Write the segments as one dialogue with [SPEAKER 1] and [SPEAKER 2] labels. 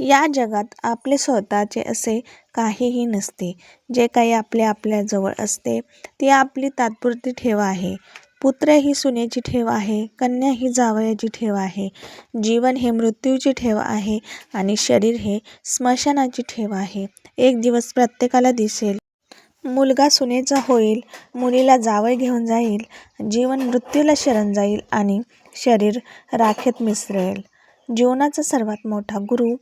[SPEAKER 1] या जगात आपले स्वतःचे असे काहीही नसते. जे काही आपले आपल्याजवळ असते ती आपली तात्पुरती ठेव आहे. पुत्र ही सुनेची ठेव आहे कन्या ही जावयाची ठेव आहे. जीवन हे मृत्यूची ठेव आहे आणि शरीर हे स्मशानाची ठेव आहे. एक दिवस प्रत्येकाला दिसेल मुलगा सुनेचा होईल मुलीला जावळ घेऊन जाईल जीवन मृत्यूला शरण जाईल आणि शरीर राखेत मिसळेल. जीवनाचा सर्वात मोठा गुरु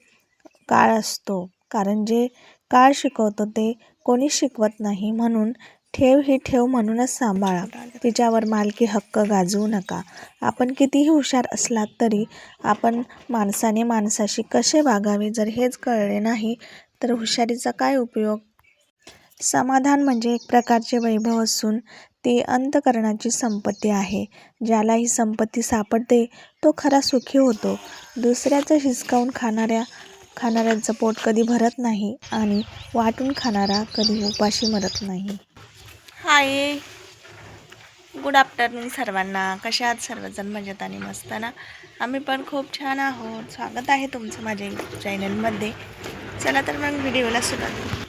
[SPEAKER 1] काळ असतो. कारण जे काळ शिकवतो ते कोणी शिकवत नाही म्हणून ठेव ही ठेव म्हणूनच सांभाळा. तिच्यावर मालकी हक्क गाजवू नका. आपण कितीही हुशार असलात तरी आपण माणसाने माणसाशी कसे वागावे जर हेच कळले नाही तर हुशारीचा काय उपयोग? समाधान म्हणजे एक प्रकारचे वैभव असून ती अंतकरणाची संपत्ती आहे. ज्याला ही संपत्ती सापडते तो खरा सुखी होतो. दुसऱ्याचं हिसकावून खाणाऱ्या खाणाऱ्यांचं पोट कधी भरत नाही आणि वाटून खाणारा कधी उपाशी मरत नाही. हाय. गुड आफ्टरनून सर्वांना. कशा आहात सर्वजण? मजेत आणि मस्त ना? आम्ही पण खूप छान आहोत. स्वागत आहे तुमचं माझ्या यूट्यूब चॅनलमध्ये चला तर मग व्हिडिओला सुरुवात.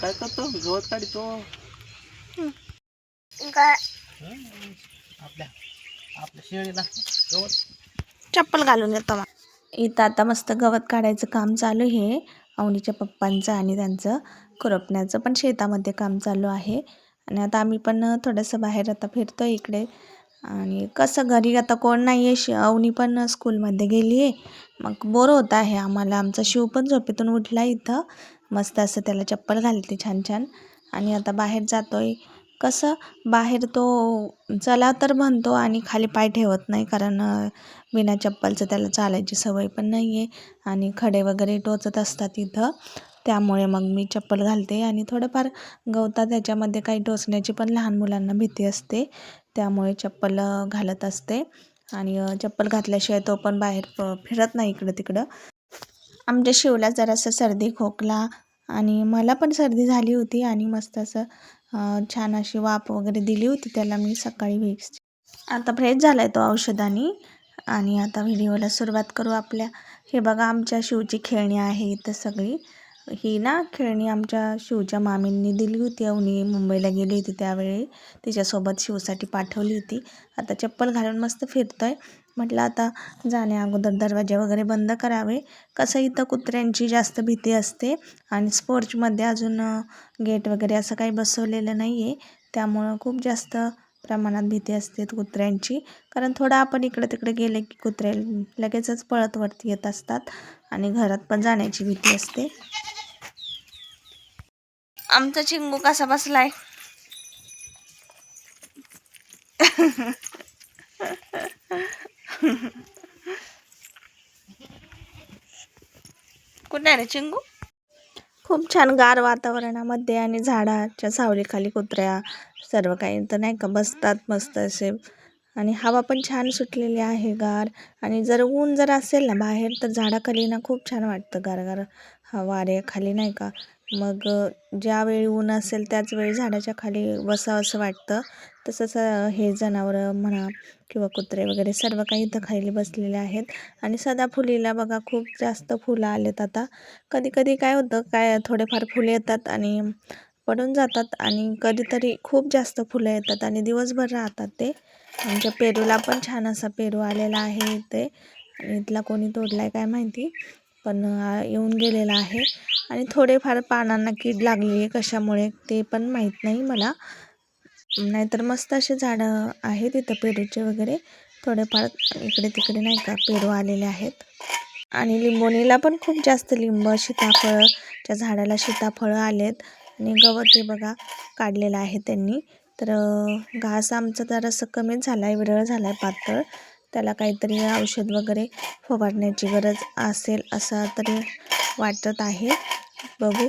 [SPEAKER 2] काय करतो? गवत काढतो. आपल्या आपल्या शेळीला गवत.
[SPEAKER 1] चप्पल घालून येतो मग. इथं आता मस्त गवत काढायचं काम चालू आहे. अवनीच्या पप्पांचं आणि त्यांचं खुरपण्याचं पण शेतामध्ये काम चालू आहे. आणि आता आम्ही पण थोडंसं बाहेर आता फिरतो इकडे. आणि कसं घरी आता कोण नाही आहे श अवनी पण स्कूलमध्ये गेली आहे. मग बोर होत आहे आम्हाला. आमचा शिव पण झोपेतून उठला इथं. मस्त असं त्याला चप्पल घालते छान छान. आणि आता बाहेर जातो आहे कसं बाहेर तो चला तर म्हणतो आणि खाली पाय ठेवत नाही कारण बिना चप्पलचं त्याला चालायची सवय पण नाही आहे आणि खडे वगैरे टोचत असतात इथं. त्यामुळे मग मी चप्पल घालते आणि थोडंफार गवतात त्याच्यामध्ये काही टोचण्याची पण लहान मुलांना भीती असते. त्यामुळे चप्पल घालत असते आणि चप्पल घातल्याशिवाय तो पण बाहेर प- फिरत नाही इकडं तिकडं आमच्या शिवला जरासं सर्दी खोकला आणि मला पण सर्दी झाली होती आणि मस्त असं छान अशी वाफ वगैरे दिली होती त्याला मी सकाळी व्हिक्स आता फ्रेश झाला आहे तो औषधाने. आणि आता व्हिडिओला सुरुवात करू आपल्या. हे बघा आमच्या शिवची खेळणी आहे इथं सगळी. ही ना खेळणी आमच्या शिवच्या मामींनी दिली होती. अवनी मुंबईला गेली होती त्यावेळी. तिच्यासोबत शिवसाठी पाठवली होती. आता चप्पल घालून मस्त फिरतोय. म्हटलं आता जाण्या अगोदर दरवाजे वगैरे बंद करावे. कसं इथं कुत्र्यांची जास्त भीती असते आणि स्पोर्चमध्ये अजून गेट वगैरे असं काही बसवलेलं नाही आहे त्यामुळं खूप जास्त प्रमाणात भीती असते कुत्र्यांची. कारण थोडं आपण इकडे तिकडे गेले की कुत्रे लगेचच पळत वरती येत असतात आणि घरात पण जाण्याची भीती असते. आमचा चिंगू कसा बसलाय? कुठे आहे रे चिंगू? खूप छान गार वातावरणामध्ये आणि झाडाच्या सावलीखाली कुत्र्या सर्व काही तर नाही का बसतात मस्त असे. आणि हवा पण छान सुटलेली आहे गार. आणि जर ऊन जर असेल ना बाहेर तर झाडाखाली ना खूप छान वाटतं गार गार खाली नाही का. मग ज्यावेळी ऊन असेल त्याच वेळी झाडाच्या खाली बसावं असं वाटतं. तसंच हे जनावरं म्हणा किंवा कुत्रे वगैरे सर्व काही इथं खाली बसलेले आहेत. आणि सदाफुलीला बघा खूप जास्त फुलं आलेत आता. कधी कधी काय होतं काय थोडेफार फुले येतात आणि पडून जातात आणि कधीतरी खूप जास्त फुलं येतात आणि दिवसभर राहतात ते. आमच्या पेरूला पण छान असा पेरू आलेला आहे इथे. आणि इथला कोणी तोडला आहे काय माहिती. पण येऊन गेलेला आहे. आणि थोडेफार पानांना कीड लागली आहे कशामुळे ते पण माहीत नाही मला. नाहीतर मस्त असे झाडं आहेत इथं पेरूचे वगैरे. थोडेफार इकडे तिकडे नाही का पेरू आलेले आहेत. आणि लिंबोणीला पण खूप जास्त लिंब सीताफळच्या झाडाला सीताफळं आलेत. आणि गवत हे बघा काढलेलं आहे त्यांनी. तर घास आमचा जरासं कमीच झाला आहे विरळ झाला आहे पातळ. त्याला काहीतरी औषध वगैरे फवारण्याची गरज असेल असं तरी वाटत आहे. बघू.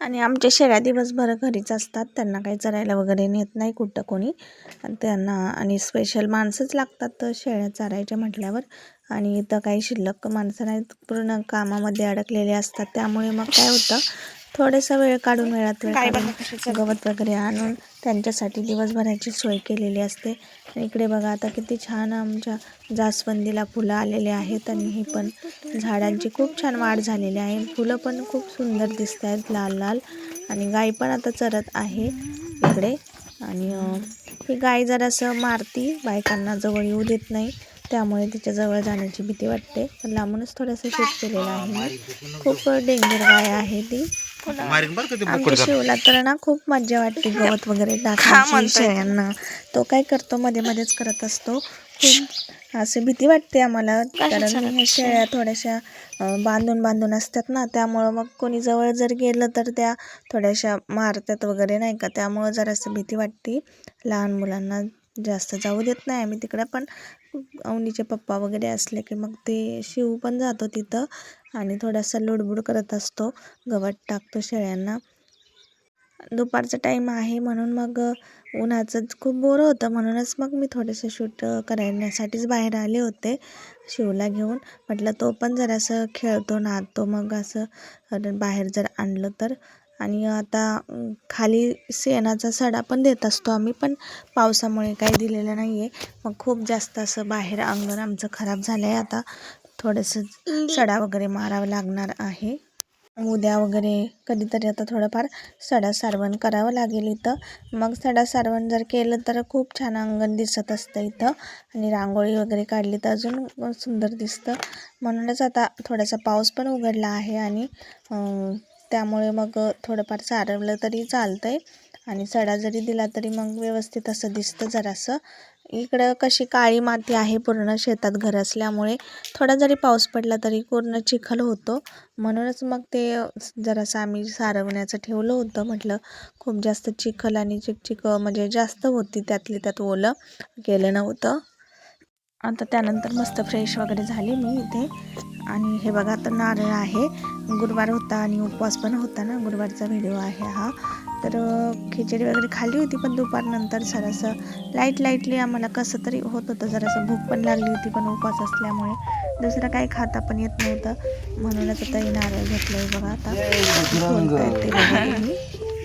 [SPEAKER 1] आणि आमच्या शेळ्या दिवसभर घरीच असतात. त्यांना काही चरायला वगैरे नेत नाही कुठं कोणी. त्यांना आणि स्पेशल माणसंच लागतात तर शेळ्या चरायच्या म्हटल्यावर. आणि इथं काही शिल्लक माणसं नाहीत. पूर्ण कामामध्ये अडकलेले असतात. त्यामुळे मग काय होतं? थोडासा वेळ काढून वेळात वेळ काढून गवत वगैरे आणून त्यांच्यासाठी दिवसभराची सोय केलेली असते. इकडे बघा आता किती छान आमच्या जास्वंदीला फुलं आलेले आहेत आणि ही पण झाडांची खूप छान वाढ झालेली आहे. फुलं पण खूप सुंदर दिसत आहेत लाल लाल. आणि गाई पण आता चरत आहे इकडे. आणि ही गाय जरासं मारती बायकांना जवळ येऊ देत नाही. त्यामुळे तिच्या जवळ जाण्याची भीती वाटते. पण लांबूनच थोडंसं शूट केलेलं आहे खूप डेंजर गाय आहे ती.
[SPEAKER 2] मारीन बरं का ते
[SPEAKER 1] आमच्या शिवला तर ना खूप मज्जा वाटते गवत वगैरे टाकायची शेळ्यांना. तो काय करतो मध्ये मध्येच करत असतो. खूप असे भीती वाटते आम्हाला. कारण ह्या शेळ्या थोड्याशा बांधून बांधून असतात ना. त्यामुळं मग कोणी जवळ जर गेलं तर त्या थोड्याशा मारतात वगैरे नाही का? त्यामुळं जरासं भीती वाटते लहान मुलांना. जास्त जाऊ देत नाही आम्ही तिकडं पण अवनीचे पप्पा वगैरे असले की मग ते शिव पण जातो तिथं आणि थोडासा लुडबुड करत असतो गवत टाकतो शेळ्यांना. दुपारचा टाईम आहे म्हणून मग उन्हाचं खूप बोर होतं म्हणूनच मग मी थोडंसं शूट करण्यासाठीच बाहेर आले होते शिवला घेऊन. म्हटलं तो पण जरासं खेळतो नाहतो मग असं बाहेर जर आणलं तर आणि आता खाली शेणाचा सडा पण देत असतो आम्ही पण पावसामुळे काही दिलेलं नाही आहे मग खूप जास्त असं बाहेर अंगण आमचं खराब झालं आहे आता थोडंसं सडा वगैरे मारावं लागणार आहे. उद्या वगैरे कधीतरी आता थोडंफार सडा सारवण करावं लागेल इथं. मग सडा सारवण जर केलं तर खूप छान अंगण दिसत असतं इथं. आणि रांगोळी वगैरे काढली तर अजून सुंदर दिसतं. म्हणूनच आता थोडासा पाऊस पण उघडला आहे आणि त्यामुळे मग थोडंफार सारवलं तरी चालतं आहे आणि सडा जरी दिला तरी मग व्यवस्थित असं दिसतं जरासं. इकडं कशी काळी माती आहे पूर्ण शेतात घर असल्यामुळे थोडा जरी पाऊस पडला तरी पूर्ण चिखल होतो. म्हणूनच मग ते जरासं आम्ही सारवण्याचं ठेवलं होतं. म्हटलं खूप जास्त चिखल आणि चिकचिक म्हणजे जास्त होती त्यातली त्यात ओलं. केलं नव्हतं. आता त्यानंतर मस्त फ्रेश वगैरे झाले मी इथे. आणि हे बघा आता नारळ आहे. गुरुवार होता आणि उपवास पण होता ना गुरुवारचा व्हिडिओ आहे हा. तर खिचडी वगैरे खाल्ली होती पण दुपारनंतर जरासं लाइट लाईटली आम्हाला कसं तरी होत होतं. जरासं भूक पण लागली होती पण उपवास असल्यामुळे. दुसरं काही खाता पण येत नव्हतं. म्हणूनच आता हे नारळ घेतलं आहे बघा आता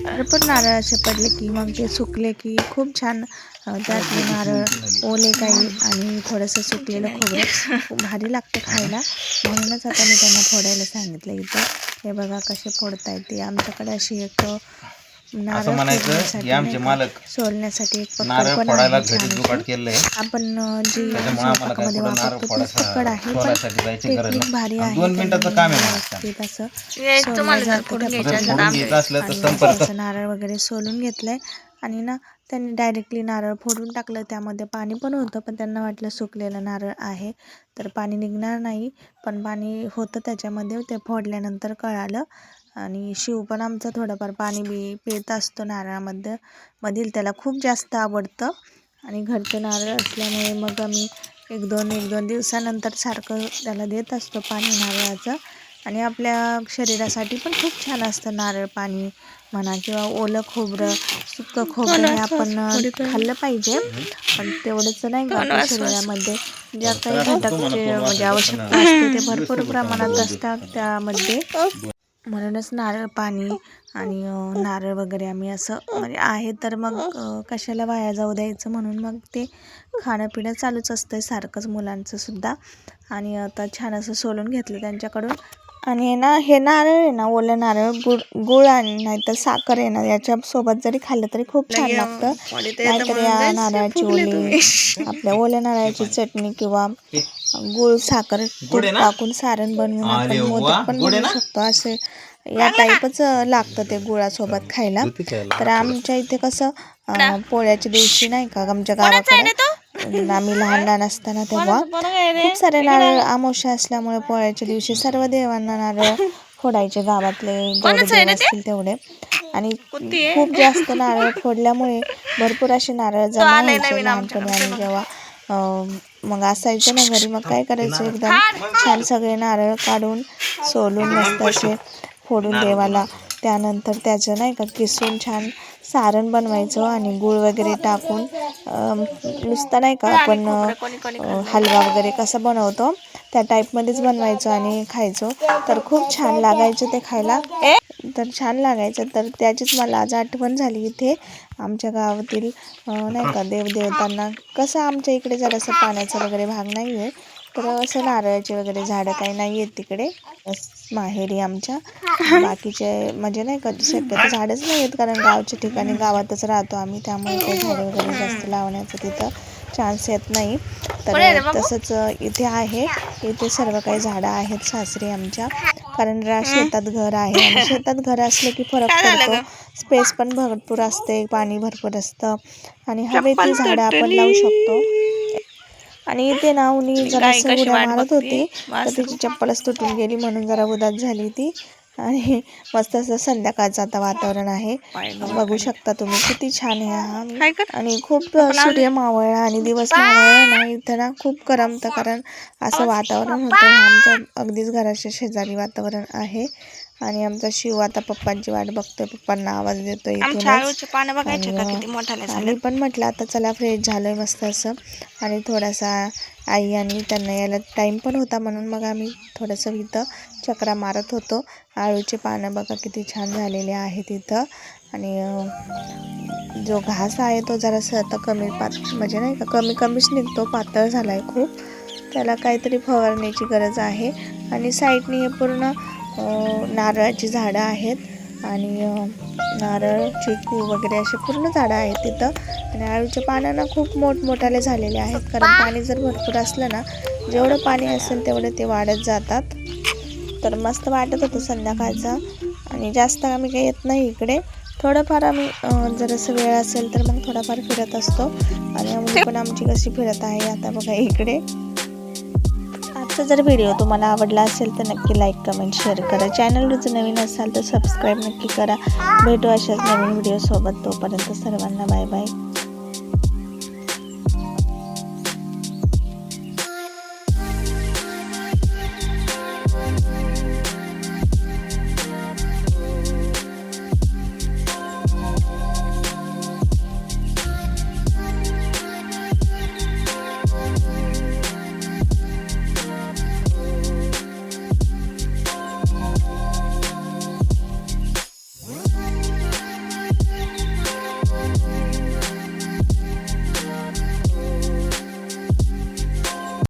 [SPEAKER 1] फोडतायत भरपूर नारळ असे पडले की मग ते सुकले की खूप छान अं, त्यातले नारळ ओले काही आणि थोडंसं सुकलेलं खोबरं. भारी लागतं खायला. म्हणूनच आता मी त्यांना फोडायला सांगितलं इथं. हे बघा कसे फोडता येते आमच्याकडे अशी एक
[SPEAKER 2] असं म्हणायचं की आमचे मालक
[SPEAKER 1] सोलण्यासाठी एक पकड
[SPEAKER 2] नारळ
[SPEAKER 1] पण
[SPEAKER 2] फोडायला
[SPEAKER 1] आहे
[SPEAKER 2] घरी जुगाड
[SPEAKER 1] अशी.
[SPEAKER 2] केलंय.
[SPEAKER 1] आपण जी
[SPEAKER 2] त्याच्यामुळे आम्हाला काय कुठं नारळ
[SPEAKER 1] आहे. पण
[SPEAKER 2] फोडायसाठी जायची गरज नाही.
[SPEAKER 1] आहे
[SPEAKER 2] दोन मिनिटाचं काम आहे मला
[SPEAKER 1] असं.
[SPEAKER 3] घ्यायचं असेल तर
[SPEAKER 2] संपर्क
[SPEAKER 1] त्याचं नारळ वगैरे सोलून घेतलंय. आणि ना त्यांनी डायरेक्टली नारळ फोडून टाकलं. त्यामध्ये पाणी पण होतं पण त्यांना वाटलं सुकलेलं नारळ आहे. तर पाणी निघणार नाही पण पाणी होतं त्याच्यामध्ये. ते फोडल्यानंतर कळालं. आणि शिव पण आमचं थोडंफार पाणी बी पित असतो नारळामध्ये. मधील त्याला खूप जास्त आवडतं. आणि घरचं नारळ असल्यामुळे मग आम्ही एक दोन एक दोन दिवसानंतर सारखं त्याला देत असतो पाणी नारळाचं. आणि आपल्या शरीरासाठी पण खूप छान असतं नारळ पाणी म्हणा किंवा ओलं खोबरं सुकं खोबरं हे आपण खाल्लं पाहिजे. पण तेवढंच नाही का आपल्या शरीरामध्ये ज्या काही घटकचे म्हणजे आवश्यकता असते ते भरपूर प्रमाणात असतात त्यामध्ये. म्हणूनच नारळ पाणी आणि नारळ वगैरे आम्ही असं म्हणजे आहे तर मग कशाला वाया जाऊ द्यायचं म्हणून मग ते खाणं पिणं चालूच असतं सारखंच मुलांचं सुद्धा. आणि आता छान असं सोलून घेतलं त्यांच्याकडून. आणि ना हे नारळ आहे ना ओलं नारळ गुळ गुळ आणि नाहीतर साखर आहे ना याच्यासोबत जरी खाल्लं तरी खूप छान लागतं. नाहीतर या नारळाची ओली आपल्या ओल्या नारळाची चटणी किंवा गुळ साखर टाकून सारण बनवून आपण मोदक पण बनवू
[SPEAKER 2] ना?
[SPEAKER 1] शकतो. असे या टाईपच लागतं ते गुळासोबत खायला. तर आमच्या इथे कसं पोळ्याच्या दिवशी नाही का आमच्या गावाकडे आम्ही लहान लहान असताना तेव्हा खूप सारे नारळ आमोशा असल्यामुळे पोळ्याच्या दिवशी सर्व देवांना नारळ फोडायचे. गावातले असतील तेवढे. आणि खूप जास्त नारळ फोडल्यामुळे भरपूर असे नारळ जमा व्हायचे लहानपणी आणि जेव्हा अं, मग असायचं ना घरी मग काय करायचं एकदम छान सगळे नारळ काढून सोलून मस्त असे फोडून देवाला. त्यानंतर त्याचं नाही का किसून छान सारण बनवायचं आणि गूळ वगैरे टाकून नुसता नुसतं नाही का आपण हलवा वगैरे कसा बनवतो त्या टाईपमध्येच बनवायचो आणि खायचो. तर खूप छान लागायचं ते खायला. तर छान लागायचं. तर त्याचीच मला आज आठवण झाली इथे. आमच्या गावातील नाही का देवदेवतांना. कसं आमच्या इकडे जरासं पाण्याचा वगैरे भाग नाही आहे तर असं नारळाचे वगैरे झाडं काही नाही आहेत तिकडे. माहेरी आमच्या. बाकीचे म्हणजे नाही का शक्यतो झाडच नाही आहेत कारण गावच्या ठिकाणी गावातच राहतो आम्ही त्यामुळे काही झाडे वगैरे जास्त लावण्याचं तिथं चान्स येत नाही. तर तसंच इथे आहे. इथे सर्व काही झाडं आहेत सासरी आमच्या. कारण शेतात घर आहे आणि शेतात घर असलं की फरक पडतो. स्पेस पण भरपूर असते पाणी भरपूर असतं. आणि हवेतील झाडं आपण लावू शकतो. आणि इथे ना उनी जरा उड्या मारत होती. तर तिची चप्पलच तुटून गेली म्हणून जरा उदास झाली ती आणि मस्त असं संध्याकाळचं आता वातावरण आहे. बघू शकता तुम्ही किती छान आहे हा. आणि खूप सूर्य मावळला आणि दिवस मावळला ना इथं ना खूप करमतं कारण असं वातावरण होतं. आमच्या अगदीच घराच्या शेजारी वातावरण आहे. आणि आमचा शिव आता पप्पांची वाट बघतोय. पप्पांना आवाज देतोय इथूनच.
[SPEAKER 3] पानं बघायचे का?
[SPEAKER 1] आणि,
[SPEAKER 3] किती मोठाले
[SPEAKER 1] अं, आम्ही पण म्हटलं आता चला फ्रेश झालोय मस्त असं. आणि थोडासा आई आणि त्यांना यायला टाईम पण होता म्हणून मग आम्ही थोडंसं इथं चक्रा मारत होतो. आळूचे पानं बघा किती छान झालेले आहेत इथं. आणि जो घास आहे तो जरासा आता कमी पात म्हणजे नाही का कमी कमीच निघतो. पातळ झाला आहे खूप. त्याला काहीतरी फवारण्याची गरज आहे. आणि साईडने हे पूर्ण नारळाची झाडं आहेत आणि नारळ चिकू वगैरे असे पूर्ण झाडं आहेत तिथं. आणि आळूच्या पानं ना खूप मोठमोठाले झालेले आहेत. कारण पाणी जर भरपूर असलं ना जेवढं पाणी असेल तेवढं ते वाढत जातात. तर मस्त वाटत होतं संध्याकाळचं. आणि जास्त आम्ही काही येत नाही इकडे. थोडंफार आम्ही अं, जरासं वेळ असेल तर मग थोडाफार फिरत असतो. आणि आम्ही पण आमची कशी फिरत आहे आता बघा इकडे. आजचा जर व्हिडिओ तुम्हाला आवडला असेल तर नक्की लाईक कमेंट शेअर करा. चॅनल जर नवीन असाल तर सबस्क्राईब नक्की करा. भेटू अशाच नवीन व्हिडिओसोबत तोपर्यंत सर्वांना बाय बाय